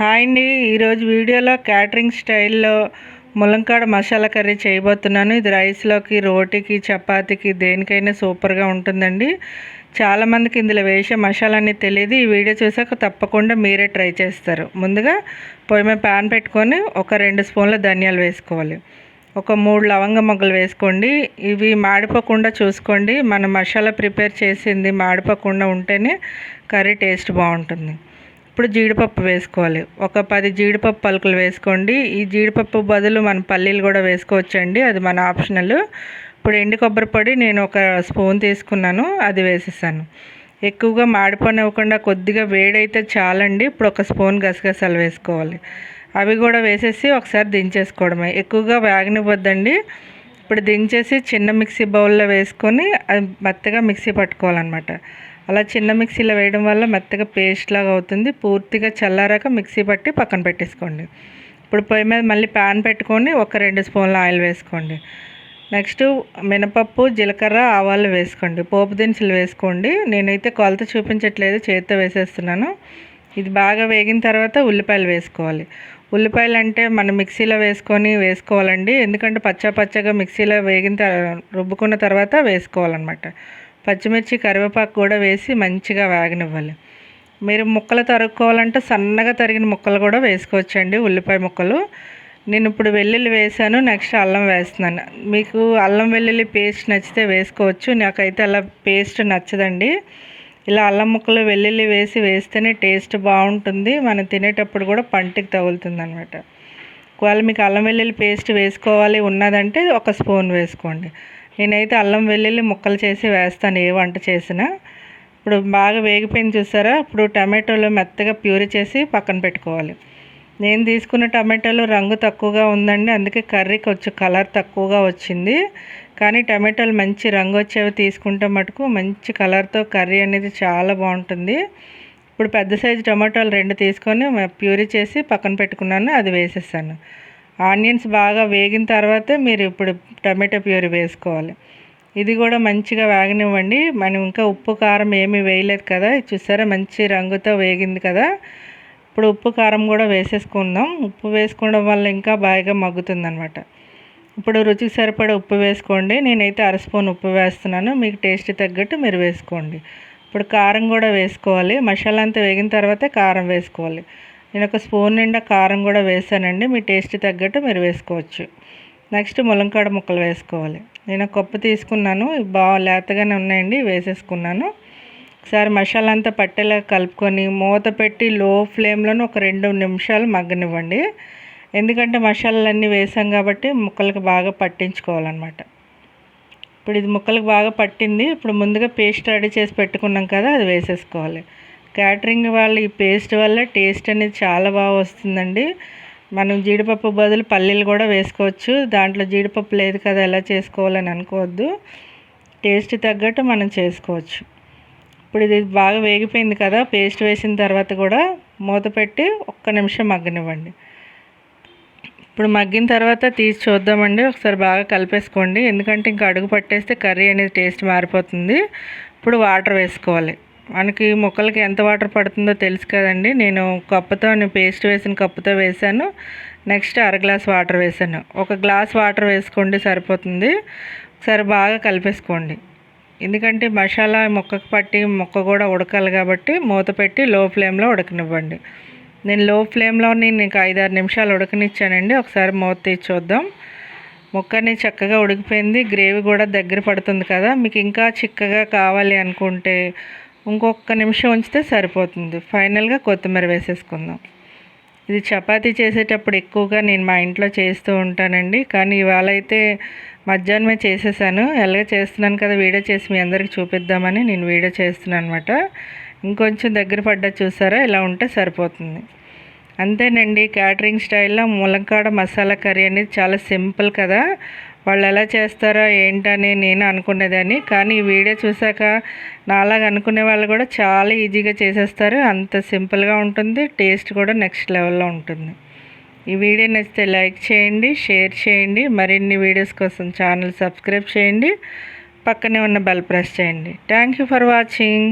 Hi అండి. ఈరోజు వీడియోలో క్యాటరింగ్ స్టైల్లో ములంకాడ మసాలా కర్రీ చేయబోతున్నాను. ఇది రైస్లోకి రోటీకి చపాతీకి దేనికైనా సూపర్గా ఉంటుందండి. చాలామందికి ఇందులో వేసే మసాలా అనేది తెలియదు. ఈ వీడియో చూసాక తప్పకుండా మీరే ట్రై చేస్తారు. ముందుగా పొయ్యి మీద ప్యాన్ పెట్టుకొని ఒక రెండు స్పూన్ల ధనియాలు వేసుకోవాలి. ఒక మూడు లవంగ మొగ్గలు వేసుకోండి. ఇవి మాడిపోకుండా చూసుకోండి. మన మసాలా ప్రిపేర్ చేసింది మాడిపోకుండా ఉంటేనే కర్రీ టేస్ట్ బాగుంటుంది. ఇప్పుడు జీడిపప్పు వేసుకోవాలి. ఒక పది జీడిపప్పు పలుకులు వేసుకోండి. ఈ జీడిపప్పు బదులు మన పల్లీలు కూడా వేసుకోవచ్చండి. అది మన ఆప్షనల్. ఇప్పుడు ఎండు కొబ్బరి పొడి నేను ఒక స్పూన్ తీసుకున్నాను. అది వేసేసాను. ఎక్కువగా మాడిపోనివ్వకుండా కొద్దిగా వేడైతే చాలండి. ఇప్పుడు ఒక స్పూన్ గసగసాలు వేసుకోవాలి. అవి కూడా వేసేసి ఒకసారి దించేసుకోవడమే. ఎక్కువగా వేగనివ్వద్దండి. ఇప్పుడు దించేసి చిన్న మిక్సీ బౌల్లో వేసుకొని అది మెత్తగా మిక్సీ పట్టుకోవాలన్నమాట. అలా చిన్న మిక్సీలో వేయడం వల్ల మెత్తగా పేస్ట్ లాగా అవుతుంది. పూర్తిగా చల్లారాక మిక్సీ పట్టి పక్కన పెట్టేసుకోండి. ఇప్పుడు పొయ్యి మీద మళ్ళీ ప్యాన్ పెట్టుకొని ఒక రెండు స్పూన్ల ఆయిల్ వేసుకోండి. నెక్స్ట్ మినపప్పు జీలకర్ర ఆవాలు వేసుకోండి. పోపు దినుసులు వేసుకోండి. నేనైతే కొలత చూపించట్లేదు చేతితో వేసేస్తున్నాను. ఇది బాగా వేగిన తర్వాత ఉల్లిపాయలు వేసుకోవాలి. ఉల్లిపాయలు అంటే మనం మిక్సీలో వేసుకొని వేసుకోవాలండి. ఎందుకంటే పచ్చ పచ్చగా మిక్సీలో వేగిన రుబ్బుకున్న తర్వాత వేసుకోవాలన్నమాట. పచ్చిమిర్చి కరివేపాకు కూడా వేసి మంచిగా వేగనివ్వాలి. మీరు ముక్కలు తరుక్కోవాలంటే సన్నగా తరిగిన ముక్కలు కూడా వేసుకోవచ్చండి ఉల్లిపాయ ముక్కలు. నేను ఇప్పుడు వెల్లుల్లి వేసాను నెక్స్ట్ అల్లం వేస్తున్నాను. మీకు అల్లం వెల్లుల్లి పేస్ట్ నచ్చితే వేసుకోవచ్చు నాకైతే అలా పేస్ట్ నచ్చదండి. ఇలా అల్లం ముక్కలు వెల్లుల్లి వేసి వేస్తేనే టేస్ట్ బాగుంటుంది మనం తినేటప్పుడు కూడా పంటికి తగులుతుంది అనమాట ఒకవేళ మీకు అల్లం వెల్లుల్లి పేస్ట్ వేసుకోవాలి ఉన్నదంటే ఒక స్పూన్ వేసుకోండి. నేనైతే అల్లం వెల్లుల్లి ముక్కలు చేసి వేస్తాను ఏ వంట చేసినా. ఇప్పుడు బాగా వేగిపోయింది చూసారా? ఇప్పుడు టమాటోలు మెత్తగా ప్యూరీ చేసి పక్కన పెట్టుకోవాలి. నేను తీసుకున్న టమాటాలో రంగు తక్కువగా ఉందండి. అందుకే కర్రీ కొంచెం కలర్ తక్కువగా వచ్చింది. కానీ టమాటాలు మంచి రంగు వచ్చేవి తీసుకుంటే మటుకు మంచి కలర్తో కర్రీ అనేది చాలా బాగుంటుంది. ఇప్పుడు పెద్ద సైజు టమాటాలు రెండు తీసుకొని ప్యూరీ చేసి పక్కన పెట్టుకున్నాను అది వేసేసాను. ఆనియన్స్ బాగా వేగిన తర్వాత మీరు ఇప్పుడు టమాటో ప్యూరీ వేసుకోవాలి. ఇది కూడా మంచిగా వేగనివ్వండి. మనం ఇంకా ఉప్పు కారం ఏమీ వేయలేదు కదా. చూసారా? మంచి రంగుతో వేగింది కదా. ఇప్పుడు ఉప్పు కారం కూడా వేసేసుకుందాం. ఉప్పు వేసుకోవడం వల్ల ఇంకా బాగా మగ్గుతుంది అనమాట ఇప్పుడు రుచికి సరిపడే ఉప్పు వేసుకోండి. నేనైతే అర స్పూన్ ఉప్పు వేస్తున్నాను. మీకు టేస్ట్ తగ్గట్టు మీరు వేసుకోండి. ఇప్పుడు కారం కూడా వేసుకోవాలి. మసాలా అంతా వేగిన తర్వాత కారం వేసుకోవాలి. నేను ఒక స్పూన్ నిండా కారం కూడా వేసానండి. మీ టేస్ట్ తగ్గట్టు మీరు వేసుకోవచ్చు. నెక్స్ట్ ములంకాడ ముక్కలు వేసుకోవాలి. నేను కప్పు తీసుకున్నాను. బాగా లేతగానే ఉన్నాయండి. వేసేసుకున్నాను. ఒకసారి మసాలా అంతా పట్టేలా కలుపుకొని మూత పెట్టి లో ఫ్లేమ్లోనే ఒక రెండు నిమిషాలు మగ్గనివ్వండి. ఎందుకంటే మసాలాలన్నీ వేసాం కాబట్టి ముక్కలకు బాగా పట్టించుకోవాలన్నమాట. ఇప్పుడు ఇది ముక్కలకు బాగా పట్టింది. ఇప్పుడు ముందుగా పేస్ట్ రెడీ చేసి పెట్టుకున్నాం కదా అది వేసేసుకోవాలి. క్యాటరింగ్ వాళ్ళు ఈ పేస్ట్ వల్ల టేస్ట్ అనేది చాలా బాగా వస్తుందండి. మనం జీడిపప్పు బదులు పల్లీలు కూడా వేసుకోవచ్చు. దాంట్లో జీడిపప్పు లేదు కదా ఎలా చేసుకోవాలని అనుకోవద్దు. టేస్ట్ తగ్గట్టు మనం చేసుకోవచ్చు. ఇప్పుడు ఇది బాగా వేగిపోయింది కదా పేస్ట్ వేసిన తర్వాత కూడా మూత పెట్టి ఒక్క నిమిషం మగ్గనివ్వండి. ఇప్పుడు మగ్గిన తర్వాత తీసి చూద్దామండి. ఒకసారి బాగా కలిపేసుకోండి. ఎందుకంటే ఇంకా అడుగు పట్టేస్తే కర్రీ అనేది టేస్ట్ మారిపోతుంది. ఇప్పుడు వాటర్ వేసుకోవాలి. మనకి మొక్కలకి ఎంత వాటర్ పడుతుందో తెలుసు కదండి. నేను కప్పుతో పేస్ట్ వేసిన కప్పుతో వేసాను నెక్స్ట్ అర గ్లాస్ వాటర్ వేసాను ఒక గ్లాస్ వాటర్ వేసుకోండి సరిపోతుంది. ఒకసారి బాగా కలిపేసుకోండి. ఎందుకంటే మసాలా మొక్కకు పట్టి మొక్క కూడా ఉడకాలి కాబట్టి మూత పెట్టి లో ఫ్లేమ్లో ఉడకనివ్వండి. నేను లో ఫ్లేమ్లో నేను నీకు ఐదారు నిమిషాలు ఉడకనిచ్చానండి. ఒకసారి మూత తీసి చూద్దాం. ముక్కని చక్కగా ఉడికిపోయింది. గ్రేవీ కూడా దగ్గర పడుతుంది కదా. మీకు ఇంకా చిక్కగా కావాలి అనుకుంటే ఇంకొక నిమిషం ఉంచితే సరిపోతుంది. ఫైనల్గా కొత్తిమీర వేసేసుకుందాం. ఇది చపాతీ చేసేటప్పుడు ఎక్కువగా నేను మా ఇంట్లో చేస్తూ ఉంటానండి. కానీ ఇవాళ అయితే మధ్యాహ్నమే చేసేసాను. ఎలాగ చేస్తున్నాను కదా వీడియో చేసి మీ అందరికి చూపిద్దామని నేను వీడియో చేస్తున్నాను అనమాట ఇంకొంచెం దగ్గర పడ్డా చూసారా ఇలా ఉంటే సరిపోతుంది. అంతేనండి క్యాటరింగ్ స్టైల్లో ములంకాడ మసాలా కర్రీ అనేది చాలా సింపుల్ కదా. వాళ్ళు ఎలా చేస్తారో ఏంటని నేను అనుకునేదాన్ని. కానీ ఈ వీడియో చూసాక నాలాగా అనుకునే వాళ్ళు కూడా చాలా ఈజీగా చేసేస్తారు. అంత సింపుల్గా ఉంటుంది. టేస్ట్ కూడా నెక్స్ట్ లెవెల్లో ఉంటుంది. ఈ వీడియో నచ్చితే లైక్ చేయండి షేర్ చేయండి మరిన్ని వీడియోస్ కోసం ఛానల్ సబ్స్క్రైబ్ చేయండి. పక్కనే ఉన్న బెల్ ప్రెస్ చేయండి. Thank you for watching.